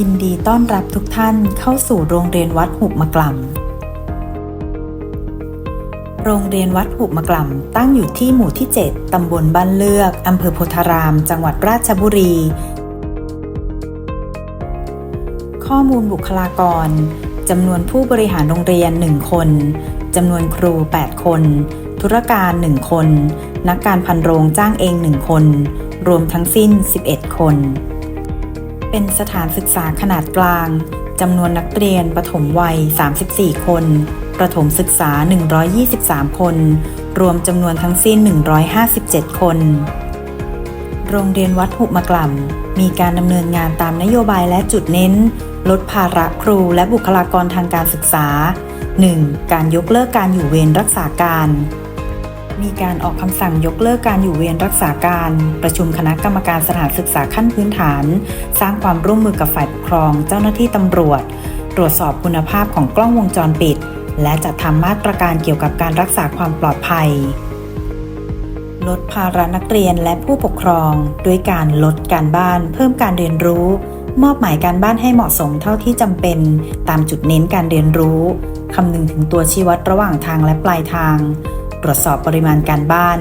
ยินดีต้อนรับทุกท่านเข้าสู่โรงเรียนวัดหุบมะกล่ำ โรงเรียนวัดหุบมะกล่ำตั้งอยู่ที่หมู่ที่ 7 ตำบลบ้านเลือก อำเภอโพธาราม จังหวัดราชบุรี ข้อมูลบุคลากร จำนวนผู้บริหารโรงเรียน 1 คน จำนวนครู 8 คน ธุรการ 1 คน นักการพันโรงจ้างเอง 1 คน รวมทั้งสิ้น 11 คน เป็นสถานศึกษาขนาดกลางจำนวนนักเรียนประถมวัย 34 คน ประถมศึกษา 123 คน รวมจำนวนทั้งสิ้น 157 คน โรงเรียนวัดหุบมะกล่ำมีการดำเนินงานตามนโยบายและจุดเน้น ลดภาระครูและบุคลากรทางการศึกษา 1. การยกเลิกการอยู่เวรรักษาการ มีการออกคำสั่งยกเลิกการอยู่เวรรักษาการ ประชุมคณะกรรมการสถานศึกษาขั้นพื้นฐาน สร้างความร่วมมือกับฝ่ายปกครอง เจ้าหน้าที่ตำรวจ ตรวจสอบคุณภาพของกล้องวงจรปิด และจัดทำมาตรการเกี่ยวกับการรักษาความปลอดภัย ลดภาระนักเรียนและผู้ปกครอง ด้วยการลดการบ้าน เพิ่มการเรียนรู้ มอบหมายการบ้านให้เหมาะสมเท่าที่จำเป็น ตามจุดเน้นการเรียนรู้คำนึงถึงตัวชี้วัดระหว่างทางและปลายทาง ตรวจสอบปริมาณการบ้าน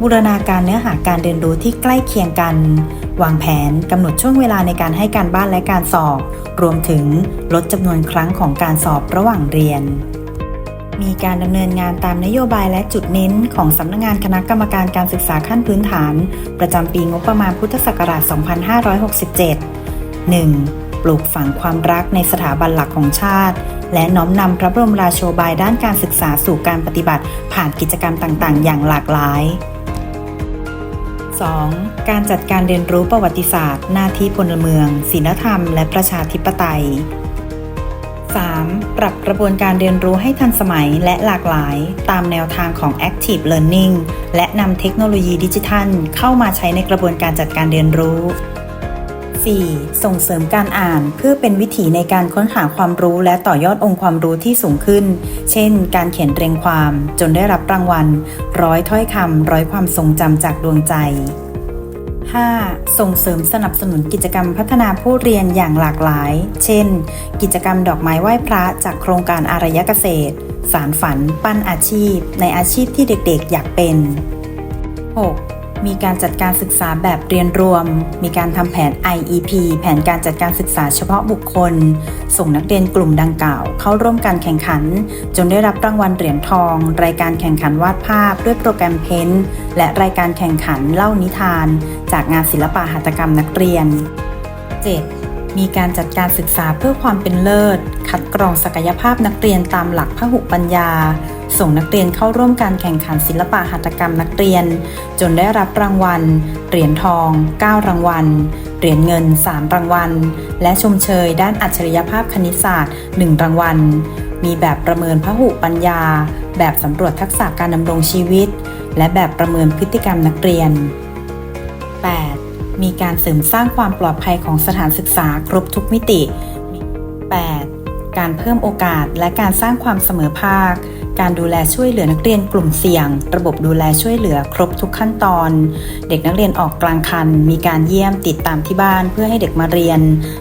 บูรณาการเนื้อหาการเรียนรู้ที่ใกล้เคียงกัน วางแผนกำหนดช่วงเวลาในการให้การบ้านและการสอบ รวมถึงลดจำนวนครั้งของการสอบระหว่างเรียน มีการดำเนินงานตามนโยบายและจุดเน้นของสำนักงงานคณะกรรมการการศึกษาขั้นพื้นฐาน ประจำปีงบประมาณพุทธศักราช 2567 1. ปลูกฝังความรักในสถาบันหลักของชาติ และน้อมนำพระบรมราโชบายด้านการศึกษาสู่การปฏิบัติ ผ่านกิจกรรมต่างๆ อย่างหลากหลาย 2. การจัดการเรียนรู้ประวัติศาสตร์ หน้าที่พลเมืองศีลธรรม และประชาธิปไตย 3. ปรับกระบวนการเรียนรู้ให้ทันสมัยและหลากหลาย ตามแนวทางของ Active Learning และนำเทคโนโลยีดิจิทัล เข้ามาใช้ในกระบวนการจัดการเรียนรู้ 4. ส่งเสริมการอ่านเพื่อเป็นวิถีในการค้นหาความรู้และต่อยอดองค์ความรู้ที่สูงขึ้น เช่น การเขียนเรียงความ จนได้รับรางวัล ร้อยถ้อยคำร้อยความทรงจำจากดวงใจ 5. ส่งเสริมสนับสนุนกิจกรรมพัฒนาผู้เรียนอย่างหลากหลาย เช่น กิจกรรมดอกไม้ไหว้พระจากโครงการอารยเกษตร สารฝัน ปั้นอาชีพ ในอาชีพที่เด็กๆ อยากเป็น 6. มีการจัดการศึกษาแบบเรียนรวม มีการทำแผน IEP แผนการจัดการศึกษาเฉพาะบุคคล ส่งนักเรียนกลุ่มดังกล่าว เข้าร่วมการแข่งขัน จนได้รับรางวัลเหรียญทอง รายการแข่งขันวาดภาพด้วยโปรแกรมเพนและรายการแข่งขันเล่านิทาน จากงานศิลปะหัตถกรรมนักเรียน 7. มีการจัดการศึกษาเพื่อความเป็นเลิศ คัดกรองศักยภาพนักเรียนตามหลักพหุปัญญา ส่งนักเรียนเข้าร่วมการแข่งขันศิลปะหัตถกรรมนักเรียน จนได้รับรางวัล เหรียญทอง 9 รางวัล เหรียญเงิน 3 รางวัล และชมเชย ด้านอัจฉริยภาพคณิตศาสตร์ 1 รางวัล มีแบบประเมินพหุปัญญา แบบสำรวจทักษะการดำรงชีวิต และแบบประเมินพฤติกรรมนักเรียน 8. มีการเสริมสร้างความปลอดภัยของสถานศึกษาครบทุกมิติ 8. การเพิ่มโอกาสและการสร้างความเสมอภาค การดูแลช่วยเหลือนักเรียนกลุ่มเสี่ยง ระบบดูแลช่วยเหลือครบทุกขั้นตอน เด็กนักเรียนออกกลางคัน มีการเยี่ยมติดตามที่บ้านเพื่อให้เด็กมาเรียน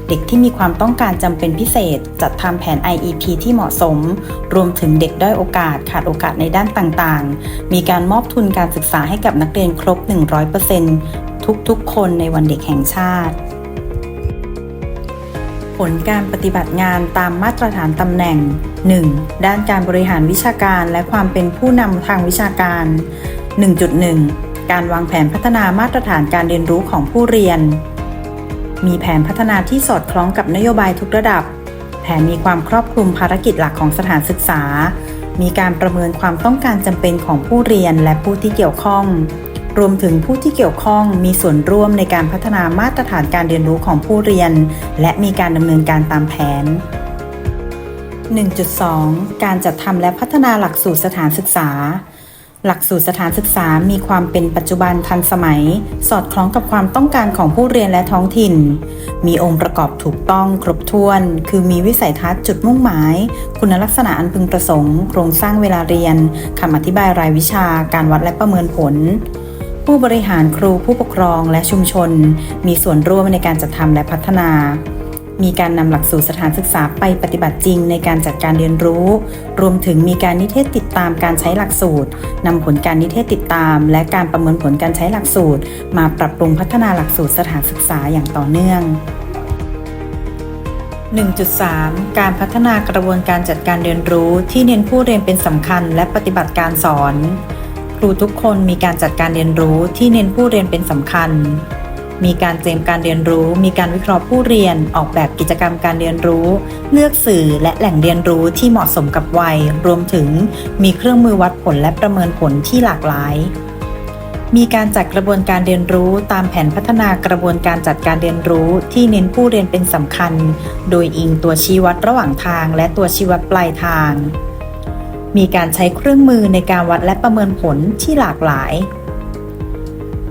เด็กที่มีความต้องการจำเป็นพิเศษ จัดทำแผน IEP ที่เหมาะสม รวมถึงเด็กด้อยโอกาสขาดโอกาสในด้านต่างๆ มีการมอบทุนการศึกษาให้กับนักเรียนครบ 100% ทุกๆ คนในวันเด็กแห่งชาติ ผลการปฏิบัติงานตามมาตรฐานตำแหน่ง 1. ด้านการบริหารวิชาการและความเป็นผู้นำทางวิชาการ 1.1 การวางแผนพัฒนามาตรฐานการเรียนรู้ของผู้เรียน มีแผนพัฒนาที่สอดคล้องกับนโยบายทุกระดับ แผนมีความครอบคลุมภารกิจหลักของสถานศึกษามีการประเมินความต้องการจำเป็นของผู้เรียนและผู้ที่เกี่ยวข้อง รวมถึงผู้ที่เกี่ยวข้องมีส่วนร่วมในการพัฒนามาตรฐานการเรียนรู้ของผู้เรียน และมีการดำเนินการตามแผน 1.2 การจัดทำและพัฒนาหลักสูตรสถานศึกษา หลักสูตรสถานศึกษามีความเป็นปัจจุบันทันสมัย สอดคล้องกับความต้องการของผู้เรียนและท้องถิ่น มีองค์ประกอบถูกต้องครบถ้วน คือมีวิสัยทัศน์จุดมุ่งหมาย คุณลักษณะอันพึงประสงค์ โครงสร้างเวลาเรียนคำอธิบายรายวิชา การวัดและประเมินผล ผู้บริหารครูผู้ปกครองและชุมชน มีส่วนร่วมในการจัดทำและพัฒนา มีการนำหลักสูตรสถานศึกษาไปปฏิบัติจริงในการจัดการเรียนรู้ รวมถึงมีการนิเทศติดตามการใช้หลักสูตรนำผลการนิเทศติดตาม และการประเมินผลการใช้หลักสูตร มาปรับปรุงพัฒนาหลักสูตรสถานศึกษาอย่างต่อเนื่อง 1.3 การพัฒนากระบวนการจัดการเรียนรู้ที่เน้นผู้เรียนเป็นสำคัญและปฏิบัติการสอน รูทุกคนมีการจัดการเรียนรู้ที่เน้นผู้เรียนเป็นสำคัญ มีการเตรียมการเรียนรู้ มีการวิเคราะห์ผู้เรียน ออกแบบกิจกรรมการเรียนรู้ เลือกสื่อและแหล่งเรียนรู้ที่เหมาะสมกับวัย รวมถึงมีเครื่องมือวัดผลและประเมินผลที่หลากหลายมีการจัดกระบวนการเรียนรู้ตามแผนพัฒนากระบวนการจัดการเรียนรู้ที่เน้นผู้เรียนเป็นสำคัญ โดยอิงตัวชี้วัดระหว่างทางและตัวชี้วัดปลายทาง มีการใช้เครื่องมือในการวัดและประเมินผลที่หลากหลาย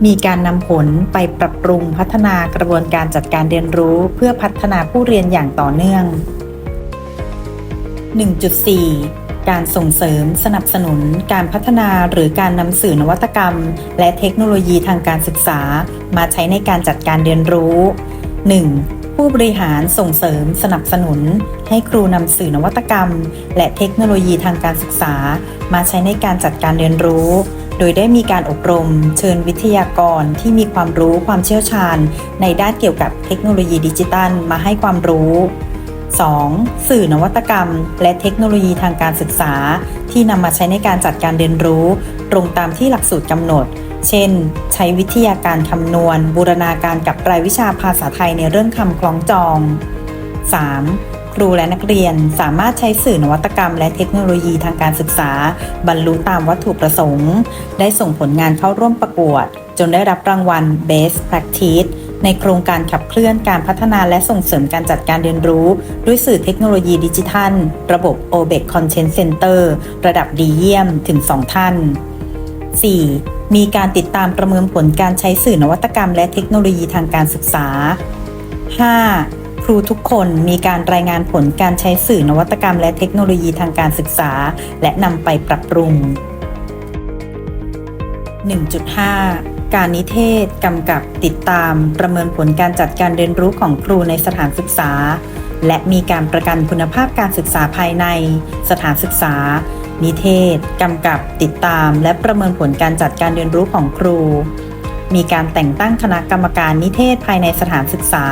มีการนำผลไปปรับปรุงพัฒนากระบวนการจัดการเรียนรู้เพื่อพัฒนาผู้เรียนอย่างต่อเนื่อง 1.4 การส่งเสริมสนับสนุน การพัฒนาหรือการนำสื่อนวัตกรรม และเทคโนโลยีทางการศึกษา มาใช้ในการจัดการเรียนรู้ 1. ผู้บริหารส่งเสริมสนับสนุน ให้ครูนำสื่อนวัตกรรม และเทคโนโลยีทางการศึกษา มาใช้ในการจัดการเรียนรู้ โดยได้มีการอบรม เชิญวิทยากรที่มีความรู้ความเชี่ยวชาญ ในด้านเกี่ยวกับเทคโนโลยีดิจิตัลมาให้ความรู้ 2. สื่อนวัตกรรม และเทคโนโลยีทางการศึกษา ที่นำมาใช้ในการจัดการเรียนรู้ ตรงตามที่หลักสูตรกำหนด เช่น ใช้วิทยาการคำนวณ บูรณาการกับรายวิชาภาษาไทยในเรื่องคำคล้องจอง 3. ครูและนักเรียนสามารถใช้สื่อนวัตกรรม และเทคโนโลยีทางการศึกษา บรรลุตามวัตถุประสงค์ ได้ส่งผลงานเข้าร่วมประกวด จนได้รับรางวัล Best Practice ในโครงการขับเคลื่อนการพัฒนาและส่งเสริมการจัดการเรียนรู้ ด้วยสื่อเทคโนโลยีดิจิทัล ระบบ OBEC Content Center ระดับดีเยี่ยมถึง 2 ท่าน 4. มีการติดตามประเมินผลการใช้สื่อนวัตกรรม และเทคโนโลยีทางการศึกษา 5. ครูทุกคนมีการรายงานผลการใช้สื่อนวัตกรรม และเทคโนโลยีทางการศึกษา และนำไปปรับปรุง 1.5 การนิเทศกำกับติดตามประเมินผลการจัดการเรียนรู้ของครูในสถานศึกษา และมีการประกันคุณภาพการศึกษาภายในสถานศึกษา นิเทศ กำกับ ติดตาม และประเมินผลการจัดการเรียนรู้ของครู มีการแต่งตั้งคณะกรรมการนิเทศภายในสถานศึกษา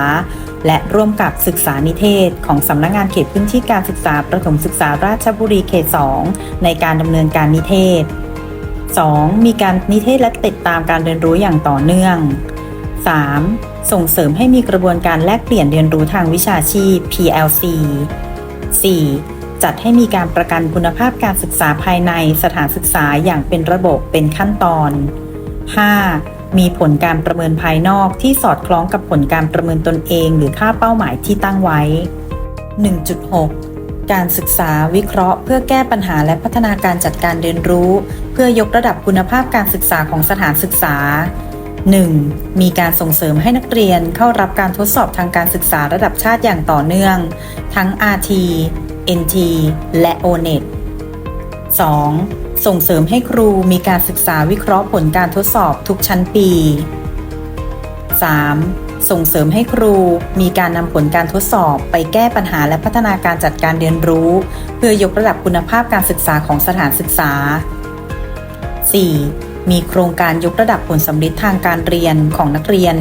และร่วมกับศึกษานิเทศ ของสำนักงานเขตพื้นที่การศึกษาประถมศึกษาราชบุรีเขต 2 ในการดำเนินการนิเทศ 2. มีการนิเทศและติดตามการเรียนรู้อย่างต่อเนื่อง 3. ส่งเสริมให้มีกระบวนการแลกเปลี่ยนเรียนรู้ทางวิชาชีพ PLC 4. จัดให้มีการประกันคุณภาพการศึกษาภายในสถานศึกษาอย่างเป็นระบบเป็นขั้นตอน 5. มีผลการประเมินภายนอกที่สอดคล้องกับผลการประเมินตนเอง หรือค่าเป้าหมายที่ตั้งไว้ 1.6 การศึกษาวิเคราะห์ เพื่อแก้ปัญหาและพัฒนาการจัดการเรียนรู้ เพื่อยกระดับคุณภาพการศึกษาของสถานศึกษา 1. มีการส่งเสริมให้นักเรียนเข้ารับการทดสอบทางการศึกษาระดับชาติอย่างต่อเนื่อง ทั้ง RT NT และ ONET 2. ส่งเสริมให้ครูมีการศึกษาวิเคราะห์ผลการทดสอบทุกชั้นปี 3. ส่งเสริมให้ครูมีการนำผลการทดสอบไปแก้ปัญหาและพัฒนาการจัดการเรียนรู้ เพื่อยกระดับคุณภาพการศึกษาของสถานศึกษา 4. มีโครงการยกระดับผลสำลิดทางการเรียนของนักเรียน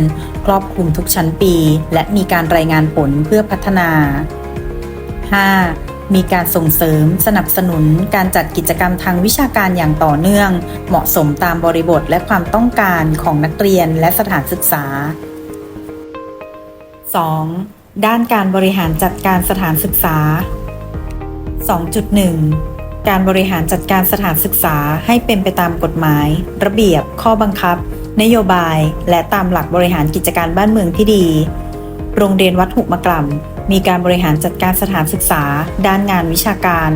ครอบคลุมทุกชั้นปี และมีการรายงานผลเพื่อพัฒนา 5. มีการส่งเสริมสนับสนุนการจัดกิจกรรมทางวิชาการอย่างต่อเนื่อง เหมาะสมตามบริบทและความต้องการของนักเรียนและสถานศึกษา 2. ด้านการบริหารจัดการสถานศึกษา 2.1 การบริหารจัดการสถานศึกษาให้เป็นไปตามกฎหมาย ระเบียบ ข้อบังคับ นโยบาย และตามหลักบริหารกิจการบ้านเมืองที่ดี โรงเรียนวัดหุมะกล่ำมีการบริหารจัดการสถานศึกษา ด้านงานวิชาการ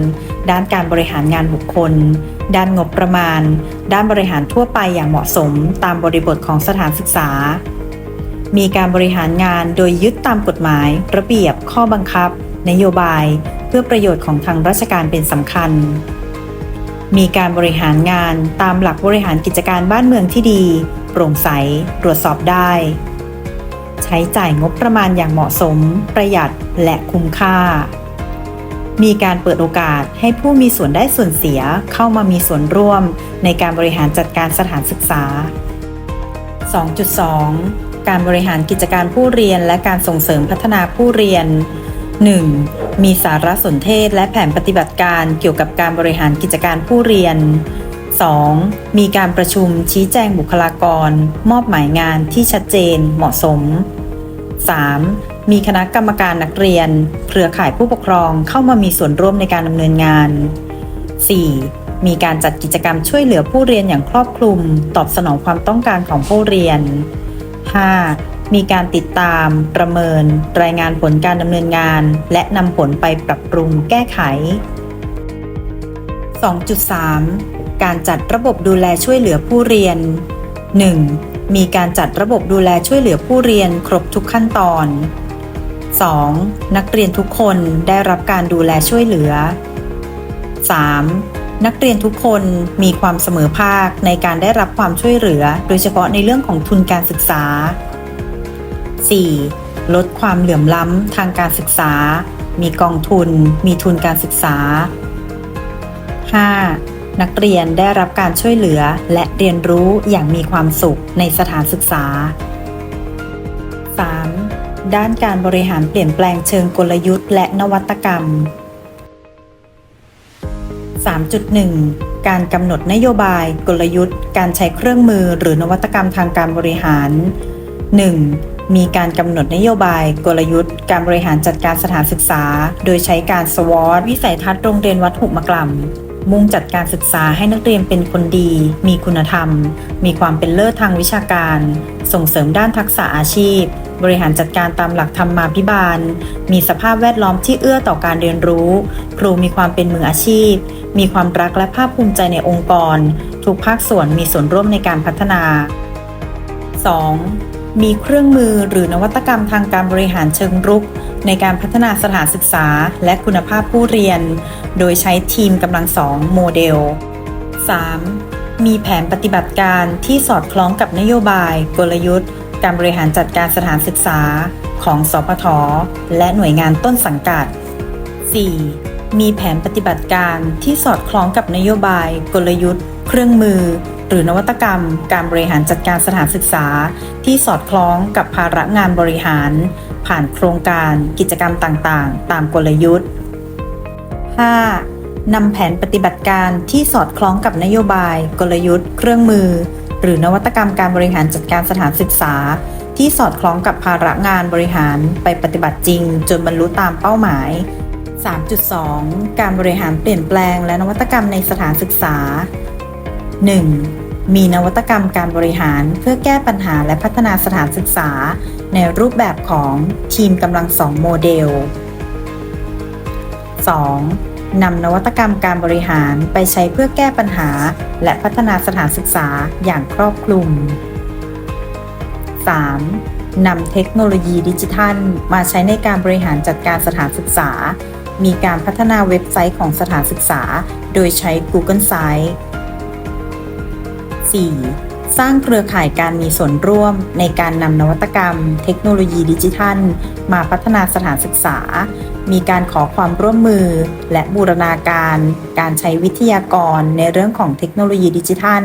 ด้านการบริหารงานบุคคล ด้านงบประมาณ ด้านบริหารทั่วไปอย่างเหมาะสมตามบริบทของสถานศึกษา มีการบริหารงานโดยยึดตามกฎหมาย ระเบียบ ข้อบังคับ นโยบาย เพื่อประโยชน์ของทางราชการเป็นสำคัญ มีการบริหารงานตามหลักบริหารกิจการบ้านเมืองที่ดี โปร่งใส ตรวจสอบได้ ใช้จ่ายงบประมาณอย่างเหมาะสม ประหยัดและคุ้มค่า มีการเปิดโอกาสให้ผู้มีส่วนได้ส่วนเสียเข้ามามีส่วนร่วมในการบริหารจัดการสถานศึกษา 2.2 การบริหารกิจการผู้เรียนและการส่งเสริมพัฒนาผู้เรียน 1. มีสารสนเทศและแผนปฏิบัติการเกี่ยวกับการบริหารกิจการผู้เรียน 2. มีการประชุมชี้แจงบุคลากร มอบหมายงานที่ชัดเจนเหมาะสม 3. มีคณะกรรมการนักเรียน เครือข่ายผู้ปกครองเข้ามามีส่วนร่วมในการดำเนินงาน 4. มีการจัดกิจกรรมช่วยเหลือผู้เรียนอย่างครอบคลุม ตอบสนองความต้องการของผู้เรียน 5. มีการติดตาม ประเมิน รายงานผลการดำเนินงาน และนำผลไปปรับปรุงแก้ไข 2.3 การจัดระบบดูแลช่วยเหลือผู้เรียน 1. มีการจัดระบบดูแลช่วยเหลือผู้เรียนครบทุกขั้นตอน 2. นักเรียนทุกคนได้รับการดูแลช่วยเหลือ 3. นักเรียนทุกคนมีความเสมอภาคในการได้รับความช่วยเหลือ โดยเฉพาะในเรื่องของทุนการศึกษา 4. ลดความเหลื่อมล้ำทางการศึกษา มีกองทุน มีทุนการศึกษา 5. นักเรียนได้รับการช่วยเหลือและเรียนรู้อย่างมีความสุขในสถานศึกษา 3. ด้านการบริหารเปลี่ยนแปลงเชิงกลยุทธ์และนวัตกรรม 3.1 การกำหนดนโยบายกลยุทธ์ การใช้เครื่องมือหรือนวัตกรรมทางการบริหาร 1. มีการกำหนดนโยบาย กลยุทธ์ การบริหารจัดการสถานศึกษา โดยใช้การสวอตวิสัยทัศน์โรงเรียนวัดหุมกล่ำมุ่งจัดการศึกษาให้นักเรียนเป็นคนดี มีคุณธรรม มีความเป็นเลิศทางวิชาการ ส่งเสริมด้านทักษะอาชีพ บริหารจัดการตามหลักธรรมาภิบาล มีสภาพแวดล้อมที่เอื้อต่อการเรียนรู้ ครูมีความเป็นมืออาชีพ มีความรักและภาคภูมิใจในองค์กร ทุกภาคส่วนมีส่วนร่วมในการพัฒนา 2. มีเครื่องมือหรือนวัตกรรมทางการบริหารเชิงรุก ในการพัฒนาสถานศึกษาและคุณภาพผู้เรียน โดยใช้ทีมกำลังสองโมเดล 3. มีแผนปฏิบัติการที่สอดคล้องกับนโยบาย กลยุทธ์ การบริหารจัดการสถานศึกษาของสพทและหน่วยงานต้นสังกัด 4. มีแผนปฏิบัติการที่สอดคล้องกับนโยบาย กลยุทธ์ เครื่องมือ หรือนวัตกรรม การบริหารจัดการสถานศึกษา ที่สอดคล้องกับภาระงานบริหาร ผ่านโครงการกิจกรรมต่างๆ ตามกลยุทธ์ 5. นำแผนปฏิบัติการที่สอดคล้องกับนโยบาย กลยุทธ์ เครื่องมือ หรือนวัตกรรมการบริหารจัดการสถานศึกษา ที่สอดคล้องกับภาระงานบริหารไปปฏิบัติจริง จนบรรลุตามเป้าหมาย 3.2 การบริหารเปลี่ยนแปลงและนวัตกรรมในสถานศึกษา 1. มีนวัตกรรมการบริหารเพื่อแก้ปัญหาและพัฒนาสถานศึกษา ในรูปแบบของทีมกำลังสองโมเดล 2. นำนวัตกรรมการบริหารไปใช้เพื่อแก้ปัญหา และพัฒนาสถานศึกษาอย่างครอบคลุม 3. นำเทคโนโลยีดิจิทัล มาใช้ในการบริหารจัดการสถานศึกษา มีการพัฒนาเว็บไซต์ของสถานศึกษา โดยใช้ Google Sites 4. สร้างเครือข่ายการมีส่วนร่วมในการนำนวัตกรรม เทคโนโลยีดิจิทัล มาพัฒนาสถานศึกษา มีการขอความร่วมมือ และบูรณาการ การใช้วิทยากรในเรื่องของเทคโนโลยีดิจิทัล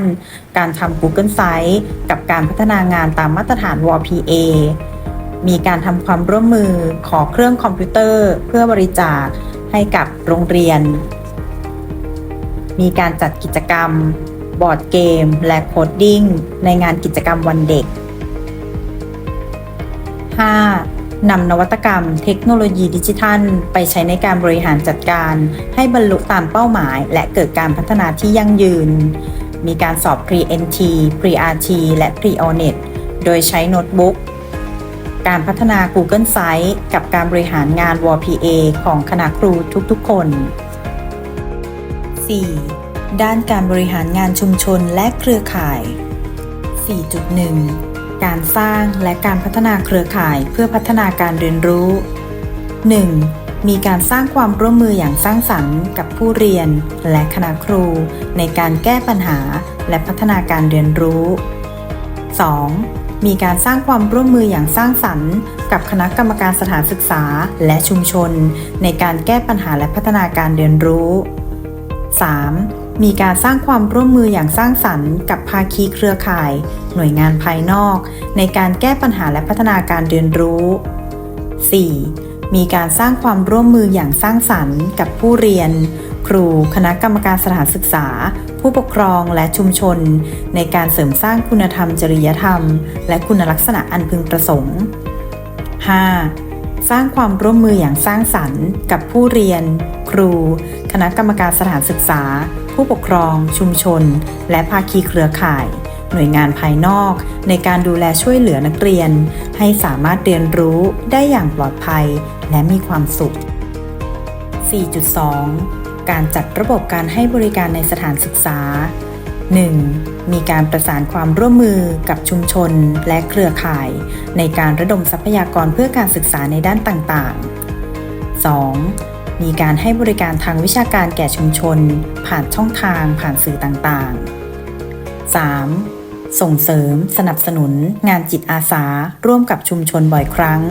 การทำ Google Sites กับการพัฒนางานตามมาตรฐาน WPA มีการทำความร่วมมือขอเครื่องคอมพิวเตอร์ เพื่อบริจาคให้กับโรงเรียน มีการจัดกิจกรรม บอร์ดเกม และโคดดิ้งในงานกิจกรรมวันเด็ก 5. นำนวัตกรรมเทคโนโลยีดิจิทัล ไปใช้ในการบริหารจัดการ ให้บรรลุตามเป้าหมาย และเกิดการพัฒนาที่ยั่งยืน มีการสอบ Pre-NT Pre-RT และ Pre-ONET โดยใช้โน้ตบุ๊ก การพัฒนา Google Sites กับการบริหารงาน WPA ของคณะครูทุกๆคน 4. ด้านการบริหารงานชุมชนและเครือข่าย 4.1 การสร้างและการพัฒนาเครือข่ายเพื่อพัฒนาการเรียนรู้ 1. มีการสร้างความร่วมมืออย่างสร้างสรรค์กับผู้เรียนและคณะครู ในการแก้ปัญหาและพัฒนาการเรียนรู้ 2. มีการสร้างความร่วมมืออย่างสร้างสรรค์กับคณะกรรมการสถานศึกษาและชุมชน ในการแก้ปัญหาและพัฒนาการเรียนรู้ 3. มีการสร้างความร่วมมืออย่างสร้างสรรค์กับภาคีเครือข่าย หน่วยงานภายนอก ในการแก้ปัญหาและพัฒนาการเรียนรู้ 4. มีการสร้างความร่วมมืออย่างสร้างสรรค์กับผู้เรียน ครู คณะกรรมการสถานศึกษา ผู้ปกครองและชุมชน ในการเสริมสร้างคุณธรรมจริยธรรม และคุณลักษณะอันพึงประสงค์ 5. สร้างความร่วมมืออย่างสร้างสรรค์ กับผู้เรียน ครู คณะกรรมการสถานศึกษา ผู้ปกครอง ชุมชน และภาคีเครือข่าย หน่วยงานภายนอก ในการดูแลช่วยเหลือนักเรียน ให้สามารถเรียนรู้ได้อย่างปลอดภัยและมีความสุข 4.2 การจัดระบบการให้บริการในสถานศึกษา 1. มีการประสานความร่วมมือกับชุมชนและเครือข่าย ในการระดมทรัพยากรเพื่อการศึกษาในด้านต่างๆ 2. มีการให้บริการทางวิชาการแก่ชุมชน ผ่านช่องทางผ่านสื่อต่างๆ 3. ส่งเสริม สนับสนุน งานจิตอาสา ร่วมกับชุมชนบ่อยครั้ง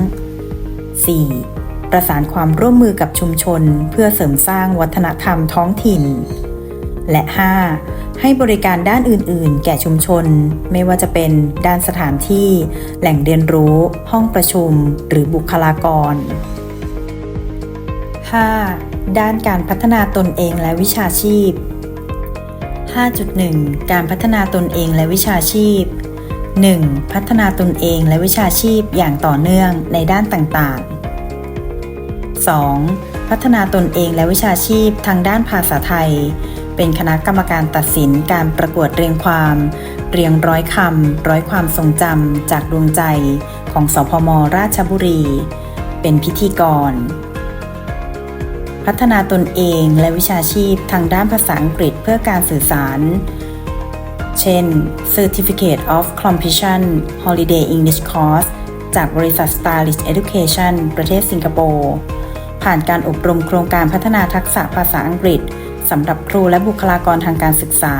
4. ประสานความร่วมมือกับชุมชน เพื่อเสริมสร้างวัฒนธรรมท้องถิ่น และ 5. ให้บริการด้านอื่น ๆ แก่ชุมชน ไม่ว่าจะเป็นด้านสถานที่ แหล่งเรียนรู้ ห้องประชุม หรือบุคลากร 5. ด้านการพัฒนาตนเองและวิชาชีพ 5.1 การพัฒนาตนเองและวิชาชีพ 1. พัฒนาตนเองและวิชาชีพอย่างต่อเนื่องในด้านต่างๆ 2. พัฒนาตนเองและวิชาชีพทางด้านภาษาไทย เป็นคณะกรรมการตัดสินการประกวดเรียงความ เรียงร้อยคำร้อยความทรงจำจากดวงใจของสพมราชบุรี เป็นพิธีกร พัฒนาตนเองและวิชาชีพทางด้านภาษาอังกฤษเพื่อการสื่อสาร เช่น Certificate of Completion Holiday English Course จากบริษัท Stylish Education ประเทศสิงคโปร์ ผ่านการอบรมโครงการพัฒนาทักษะภาษาอังกฤษสำหรับครูและบุคลากรทางการศึกษา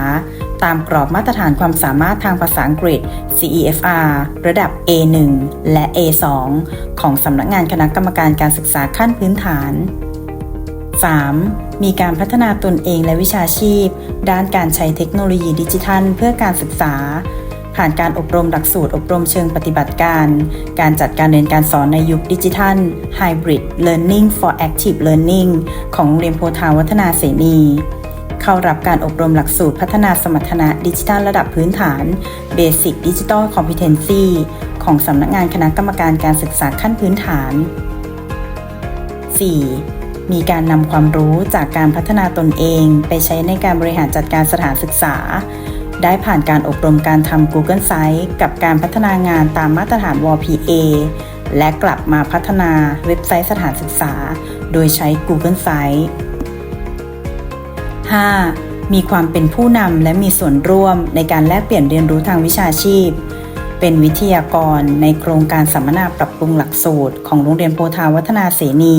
ตามกรอบมาตรฐานความสามารถทางภาษาอังกฤษ CEFR ระดับ A1 และ A2 ของสำนักงานคณะกรรมการการศึกษาขั้นพื้นฐาน 3. มีการพัฒนาตนเองและวิชาชีพ ด้านการใช้เทคโนโลยีดิจิทัล เพื่อการศึกษา ผ่านการอบรมหลักสูตรอบรมเชิงปฏิบัติการ การจัดการเรียนการสอนในยุคดิจิทัล Hybrid Learning for Active Learning ของโรงเรียนโพธาวัฒนาเสนีเข้ารับการอบรมหลักสูตรพัฒนาสมรรถนะดิจิทัลระดับพื้นฐาน Basic Digital Competency ของสำนักงานคณะกรรมการการศึกษาขั้นพื้นฐาน 4. มีการนำความรู้จากการพัฒนาตนเอง ไปใช้ในการบริหารจัดการสถานศึกษา ได้ผ่านการอบรมการทำ Google Site กับการพัฒนางานตามมาตรฐาน WPA และกลับมาพัฒนาเว็บไซต์สถานศึกษา โดยใช้ Google Site 5. มีความเป็นผู้นำและมีส่วนร่วมในการแลกเปลี่ยนเรียนรู้ทางวิชาชีพ เป็นวิทยากรในโครงการสัมมนาปรับปรุงหลักสูตร ของโรงเรียนโพธาวัฒนาเสนี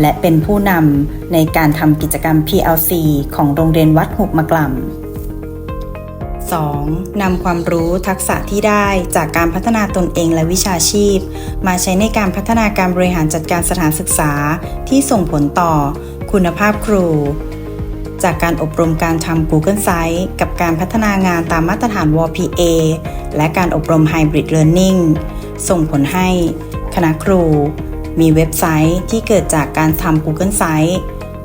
และเป็นผู้นำในการทำกิจกรรม PLC ของโรงเรียนวัดหุบมะกล่ำ 2. นำความรู้ทักษะที่ได้จากการพัฒนาตนเองและวิชาชีพ มาใช้ในการพัฒนาการบริหารจัดการสถานศึกษาที่ส่งผลต่อ คุณภาพครู จากการอบรมการทำ Google Sites กับการพัฒนางานตามมาตรฐาน WPA และการอบรม Hybrid Learning ส่งผลให้ คณะครู มีเว็บไซต์ที่เกิดจากการทำ Google Site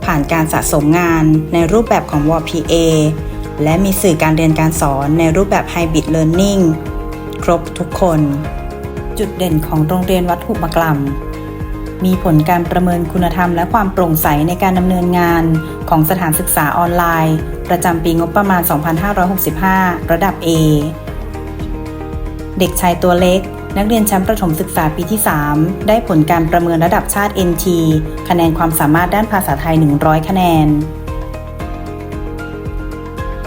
ผ่านการสะสมงานในรูปแบบของ WPA และมีสื่อการเรียนการสอนในรูปแบบ Hybrid Learning ครบทุกคน จุดเด่นของโรงเรียนวัดหุบมกล่ำมีผลการประเมินคุณธรรมและความโปร่งใสในการดำเนินงานของสถานศึกษาออนไลน์ ประจำปีงบประมาณ 2565 ระดับ A เด็กชายตัวเล็ก นักเรียนชั้นประถมศึกษาปีที่ 3 ได้ผลการประเมินระดับชาติ NT คะแนนความสามารถด้านภาษาไทย 100 คะแนน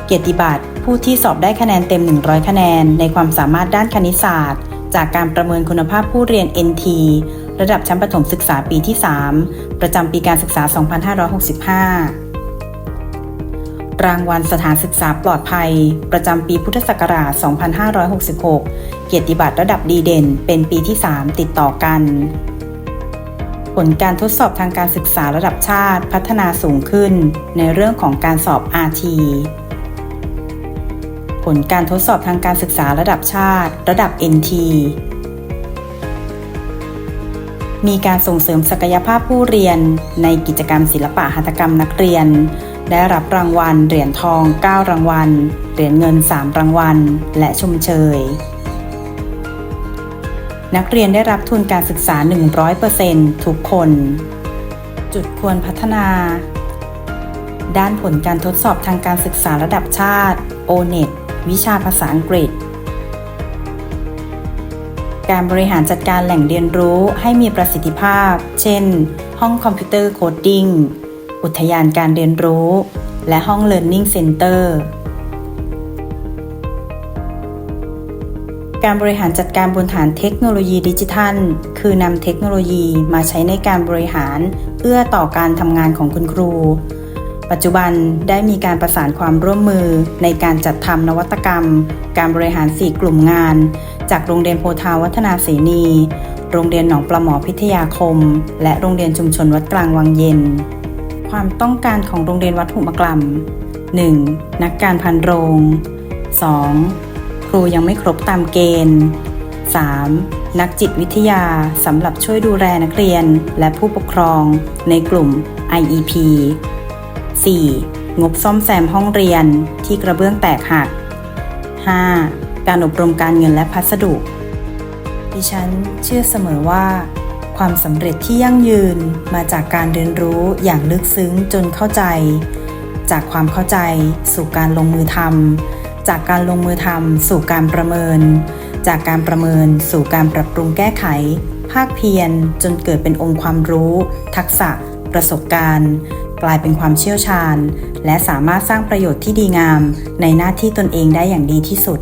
เกียรติบัตรผู้ที่สอบได้คะแนนเต็ม 100 คะแนน ในความสามารถด้านคณิตศาสตร์ จากการประเมินคุณภาพผู้เรียน NT ระดับชั้นประถมศึกษาปีที่ 3 ประจำปีการศึกษา 2565 รางวัลสถานศึกษาปลอดภัย ประจำปีพุทธศักราช 2566 เกียรติบัตรระดับดีเด่น เป็นปีที่ 3 ติดต่อกัน ผลการทดสอบทางการศึกษาระดับชาติพัฒนาสูงขึ้น ในเรื่องของการสอบ RT ผลการทดสอบทางการศึกษาระดับชาติ ระดับ NT มีการส่งเสริมศักยภาพผู้เรียนในกิจกรรมศิลปะหัตถกรรมนักเรียน ได้รับรางวัลเหรียญทอง 9 รางวัล เหรียญเงิน 3 รางวัล และชมเชย นักเรียนได้รับทุนการศึกษา 100%ทุกคน จุดควรพัฒนา ด้านผลการทดสอบทางการศึกษาระดับชาติ O-NET วิชาภาษาอังกฤษ การบริหารจัดการแหล่งเรียนรู้ให้มีประสิทธิภาพ เช่น ห้องคอมพิวเตอร์โคดดิ้ง อุทยานการเรียนรู้ และห้อง Learning Center การบริหารจัดการบนฐานเทคโนโลยีดิจิทัล คือนำเทคโนโลยีมาใช้ในการบริหารเอื้อต่อการทำงานของคุณครู ปัจจุบันได้มีการประสานความร่วมมือในการจัดทำนวัตกรรม การบริหาร 4 กลุ่มงาน จากโรงเรียนโพธาวัฒนาเสนี โรงเรียนหนองปลาหมอพิทยาคม และโรงเรียนชุมชนวัดกลางวังเย็น ความต้องการของโรงเรียนวัดหุมะกล่ำ 1. นักการพันโรง 2. ครูยังไม่ครบตามเกณฑ์ 3. นักจิตวิทยาสำหรับช่วยดูแลนักเรียนและผู้ปกครองในกลุ่ม IEP 4. งบซ่อมแซมห้องเรียนที่กระเบื้องแตกหัก 5. การอบรมการเงินและพัสดุ ดิฉันเชื่อเสมอว่า ความสำเร็จที่ยั่งยืนมาจากการเรียนรู้อย่างลึกซึ้งจนเข้าใจ จากความเข้าใจสู่การลงมือทำจากการลงมือทำสู่การประเมิน จากการประเมินสู่การปรับปรุงแก้ไข ภาคเพียรจนเกิดเป็นองค์ความรู้ ทักษะ ประสบการณ์ กลายเป็นความเชี่ยวชาญ และสามารถสร้างประโยชน์ที่ดีงาม ในหน้าที่ตนเองได้อย่างดีที่สุด